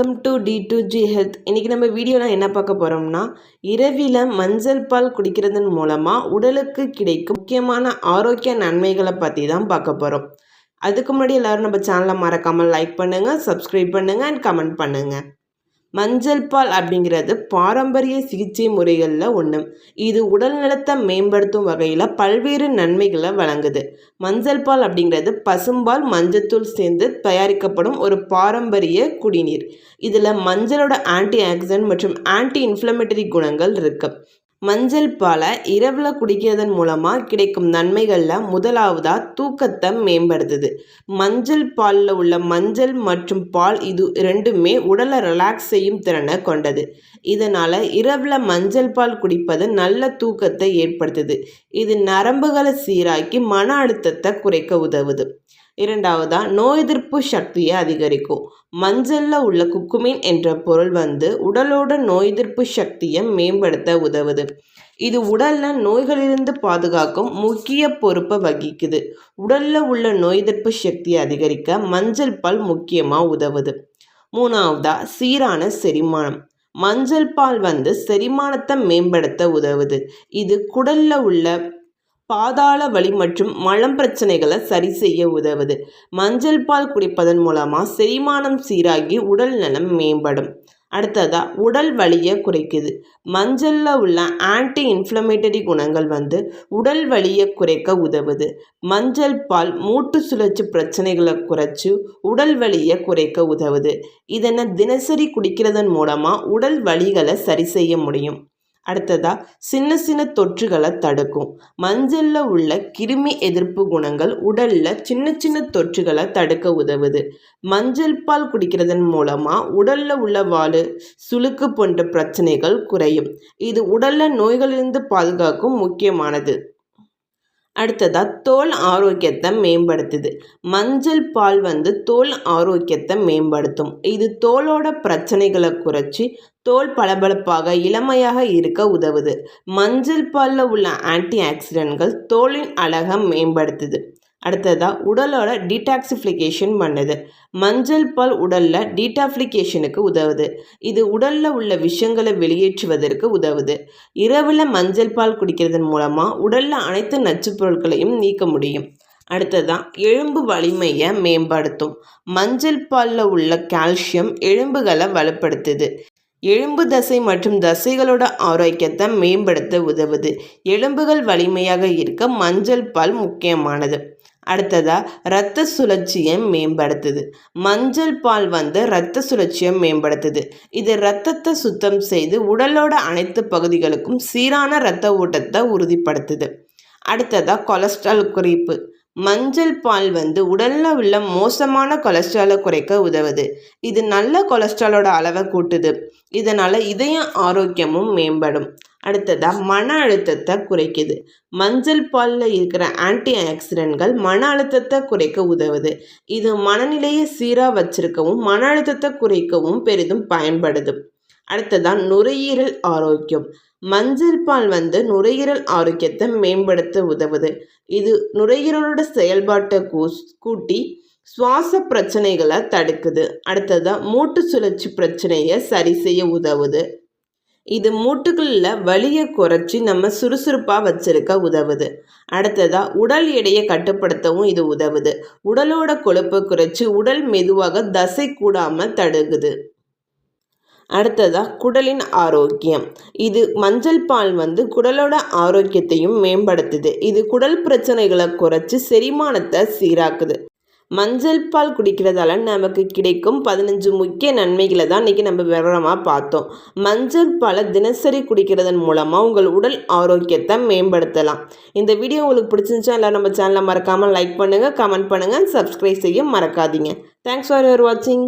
Welcome to T two G health இன்றைக்கி நம்ம வீடியோவில் என்ன பார்க்க போகிறோம்னா இரவில் மஞ்சள் பால் குடிக்கிறதன் மூலமாக உடலுக்கு கிடைக்கும் முக்கியமான ஆரோக்கிய நன்மைகளை பற்றி தான் பார்க்க போகிறோம் அதுக்கு முன்னாடி எல்லோரும் நம்ம சேனலை மறக்காமல் லைக் பண்ணுங்கள் சப்ஸ்கிரைப் பண்ணுங்கள் அண்ட் கமெண்ட் பண்ணுங்கள் மஞ்சள் பால் அப்படிங்கிறது பாரம்பரிய சிகிச்சை முறைகளில் ஒன்று இது உடல் நலத்தை மேம்படுத்தும் வகையில் பல்வேறு நன்மைகளை வழங்குது. மஞ்சள் பால் அப்படிங்கிறது பசும்பால் மஞ்சத்தூள் சேர்ந்து தயாரிக்கப்படும் ஒரு பாரம்பரிய குடிநீர். இதில் மஞ்சளோட ஆன்டி ஆக்சிடென்ட் மற்றும் ஆன்டி இன்ஃப்ளமேட்டரி குணங்கள் இருக்குது மஞ்சள் பாலை இரவில் குடிக்கிறதன் மூலமாக கிடைக்கும் நன்மைகளில் முதலாவதாக தூக்கத்தை மேம்படுத்துது. மஞ்சள் பாலில் உள்ள மஞ்சள் மற்றும் பால் இது ரெண்டுமே உடலை ரிலாக்ஸ் செய்யும் திறனை கொண்டது. இதனால் இரவில் மஞ்சள் பால் குடிப்பது நல்ல தூக்கத்தை ஏற்படுத்துது. இது நரம்புகளை சீராக்கி மன அழுத்தத்தை குறைக்க உதவுது. இரண்டாவதாக நோய் எதிர்ப்பு சக்தியை அதிகரிக்கும். மஞ்சளில் உள்ள குக்குமின் என்ற பொருள் வந்து உடலோட நோய் எதிர்ப்பு சக்தியை மேம்படுத்த உதவுது. இது உடலில் நோய்களிலிருந்து பாதுகாக்கும் முக்கிய பொறுப்பை வகிக்குது. உடலில் உள்ள நோய் எதிர்ப்பு சக்தியை அதிகரிக்க மஞ்சள் பால் முக்கியமாக உதவுது. மூணாவதா சீரான செரிமானம். மஞ்சள் பால் வந்து செரிமானத்தை மேம்படுத்த உதவுது. இது குடலில் உள்ள பாதாள வலி மற்றும் மலம் பிரச்சனைகளை சரி செய்ய உதவுது. மஞ்சள் பால் குடிப்பதன் மூலமாக செரிமானம் சீராகி உடல் நலம் மேம்படும். அடுத்ததாக உடல் வலியை குறைக்குது. மஞ்சளில் உள்ள ஆன்டி இன்ஃப்ளமேட்டரி குணங்கள் வந்து உடல் வலியை குறைக்க உதவுது. மஞ்சள் பால் மூட்டு சுழற்சி பிரச்சனைகளை குறைச்சி உடல் வலியை குறைக்க உதவுது. இதனை தினசரி குடிக்கிறதன் மூலமாக உடல் வலிகளை சரி செய்ய முடியும். அடுத்ததாக சின்ன சின்ன தொற்றுகளை தடுக்கும். மஞ்சளில் உள்ள கிருமி எதிர்ப்பு குணங்கள் உடலில் சின்ன சின்ன தொற்றுகளை தடுக்க உதவுது. மஞ்சள் பால் குடிக்கிறதன் மூலமாக உடலில் உள்ள வாழு சுளுக்கு போன்ற பிரச்சனைகள் குறையும். இது உடலில் நோய்களிலிருந்து பாதுகாக்கும் முக்கியமானது. அடுத்ததாக தோல் ஆரோக்கியத்தை மேம்படுத்துது. மஞ்சள் பால் வந்து தோல் ஆரோக்கியத்தை மேம்படுத்தும். இது தோலோட பிரச்சனைகளை குறைச்சி தோல் பளபளப்பாக இளமையாக இருக்க உதவுது. மஞ்சள் பாலில் உள்ள ஆன்டி ஆக்சிடென்ட்கள் தோலின் அழகை மேம்படுத்துது. அடுத்ததாக உடலோட டீடாக்சிஃபிகேஷன் பண்ணுது. மஞ்சள் பால் உடலில் டீடாஃப்ளிகேஷனுக்கு உதவுது. இது உடலில் உள்ள விஷயங்களை வெளியேற்றுவதற்கு உதவுது. இரவில் மஞ்சள் பால் குடிக்கிறதன் மூலமாக உடலில் அனைத்து நச்சுப் பொருட்களையும் நீக்க முடியும். அடுத்ததான் எலும்பு வலிமையை மேம்படுத்தும். மஞ்சள் பாலில் உள்ள கால்சியம் எலும்புகளை வலுப்படுத்துது. எலும்பு தசை மற்றும் தசைகளோட ஆரோக்கியத்தை மேம்படுத்த உதவுது. எலும்புகள் வலிமையாக இருக்க மஞ்சள் பால் முக்கியமானது. அடுத்ததாக இரத்த சுழற்சியை மேம்படுத்துது. மஞ்சள் பால் வந்து இரத்த சுழற்சியை மேம்படுத்துது. இது இரத்தத்தை சுத்தம் செய்து உடலோட அனைத்து பகுதிகளுக்கும் சீரான இரத்த ஓட்டத்தை உறுதிப்படுத்துது. அடுத்ததாக கொலஸ்ட்ரால் குறைப்பு. மஞ்சள் பால் வந்து உடலில் உள்ள மோசமான கொலஸ்ட்ராலை குறைக்க உதவுது. இது நல்ல கொலஸ்ட்ராலோட அளவை கூட்டுது. இதனால் இதய ஆரோக்கியமும் மேம்படும். அடுத்ததாக மன அழுத்தத்தை குறைக்குது. மஞ்சள் பாலில் இருக்கிற ஆன்டி ஆக்சிடென்ட்கள் மன அழுத்தத்தை குறைக்க உதவுது. இது மனநிலையை சீராக வச்சிருக்கவும் மன அழுத்தத்தை குறைக்கவும் பெரிதும் பயன்படுது. அடுத்ததான் நுரையீரல் ஆரோக்கியம். மஞ்சள் பால் வந்து நுரையீரல் ஆரோக்கியத்தை மேம்படுத்த உதவுது. இது நுரையீரலோட செயல்பாட்டை கூட்டி சுவாச பிரச்சனைகளை தடுக்குது. அடுத்ததாக மூட்டு சுழற்சி பிரச்சனையை சரி செய்ய உதவுது. இது மூட்டுகளில் வலியை குறைச்சி நம்ம சுறுசுறுப்பாக வச்சிருக்க உதவுது. அடுத்ததாக உடல் எடையை கட்டுப்படுத்தவும் இது உதவுது. உடலோட கொழுப்பை குறைச்சி உடல் மெதுவாக தசை கூடாமல் தடுக்குது. அடுத்ததாக குடலின் ஆரோக்கியம். இது மஞ்சள் பால் வந்து குடலோட ஆரோக்கியத்தையும் மேம்படுத்துது. இது குடல் பிரச்சனைகளை குறைச்சி செரிமானத்தை சீராக்குது. மஞ்சள் பால் குடிக்கிறதால நமக்கு கிடைக்கும் பதினஞ்சு முக்கிய நன்மைகளை தான் இன்றைக்கி நம்ம விவரமாக பார்த்தோம். மஞ்சள் பாலை தினசரி குடிக்கிறதன் மூலமாக உங்கள் உடல் ஆரோக்கியத்தை மேம்படுத்தலாம். இந்த வீடியோ உங்களுக்கு பிடிச்சிருந்துச்சா எல்லாம் நம்ம சேனலை மறக்காமல் லைக் பண்ணுங்கள் கமெண்ட் பண்ணுங்கள் சப்ஸ்கிரைப் செய்ய மறக்காதீங்க. தேங்க்ஸ் ஃபார் யுவர் வாட்சிங்